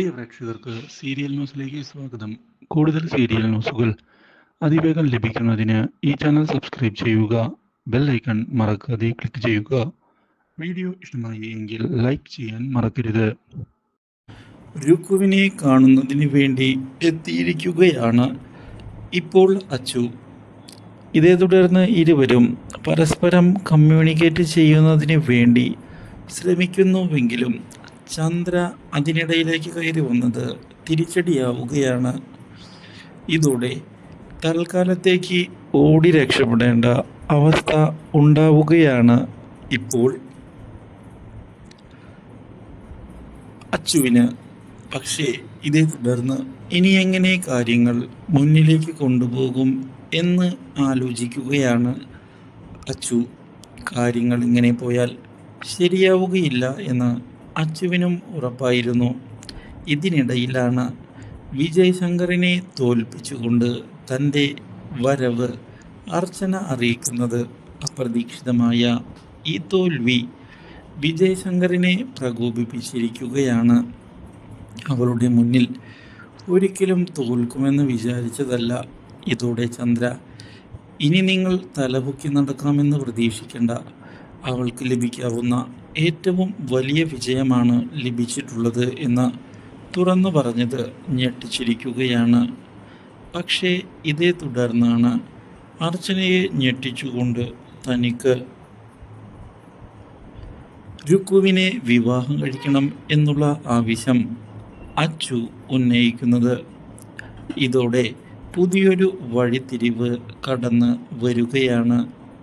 പ്രിയ പ്രേക്ഷകർക്ക് സീരിയൽ ന്യൂസിലേക്ക് സ്വാഗതം. കൂടുതൽ സീരിയൽ ന്യൂസുകൾ അതിവേഗം ലഭിക്കുന്നതിന് ഈ ചാനൽ സബ്സ്ക്രൈബ് ചെയ്യുക ബെൽ ഐക്കൺ മറക്കാതെ ക്ലിക്ക് ചെയ്യുക. വീഡിയോ ഇഷ്ടമായി എങ്കിൽ ലൈക്ക് ചെയ്യാൻ മറക്കരുത്. രുക്കുവിനെ കാണുന്നതിന് വേണ്ടി എത്തിയിരിക്കുകയാണ് ഇപ്പോൾ അച്ചു. ഇതേ തുടർന്ന് ഇരുവരും പരസ്പരം കമ്മ്യൂണിക്കേറ്റ് ചെയ്യുന്നതിന് വേണ്ടി ശ്രമിക്കുന്നുവെങ്കിലും ചന്ദ്ര അതിനിടയിലേക്ക് കയറി വന്നത് തിരിച്ചടിയാവുകയാണ്. ഇതോടെ തൽക്കാലത്തേക്ക് ഓടി രക്ഷപ്പെടേണ്ട അവസ്ഥ ഉണ്ടാവുകയാണ് ഇപ്പോൾ. അച്ചുവിന് പക്ഷേ ഇതേ തുടർന്ന് ഇനി എങ്ങനെ കാര്യങ്ങൾ മുന്നിലേക്ക് കൊണ്ടുപോകും എന്ന് ആലോചിക്കുകയാണ്. അച്ചു കാര്യങ്ങൾ ഇങ്ങനെ പോയാൽ ശരിയാവുകയില്ല എന്ന് അച്ചുവിനും ഉറപ്പായിരുന്നു. ഇതിനിടയിലാണ് വിജയ് ശങ്കറിനെ തോൽപ്പിച്ചുകൊണ്ട് തന്റെ വരവ് അർച്ചന അറിയിക്കുന്നത് അപ്രതീക്ഷിതമായ ഈ തോൽവി വിജയ് ശങ്കറിനെ പ്രകോപിപ്പിച്ചിരിക്കുകയാണ്. അവളുടെ മുന്നിൽ ഒരിക്കലും തോൽക്കുമെന്ന് വിചാരിച്ചതല്ല. ഇതോടെ ചന്ദ്ര ഇനി നിങ്ങൾ തലപൊക്കി നടക്കാമെന്ന് പ്രതീക്ഷിക്കേണ്ട. അവൾക്ക് ലഭിക്കാവുന്ന ഏറ്റവും വലിയ വിജയമാണ് ലഭിച്ചിട്ടുള്ളത് എന്ന് തുറന്നു പറഞ്ഞത് ഞെട്ടിച്ചിരിക്കുകയാണ്. പക്ഷേ ഇതേ തുടർന്നാണ് അർച്ചനയെ ഞെട്ടിച്ചുകൊണ്ട് തനിക്ക് രുക്കുവിനെ വിവാഹം കഴിക്കണം എന്നുള്ള ആവശ്യം അച്ചു ഉന്നയിക്കുന്നത്. ഇതോടെ പുതിയൊരു വഴിത്തിരിവ് കടന്ന് വരികയാണ്.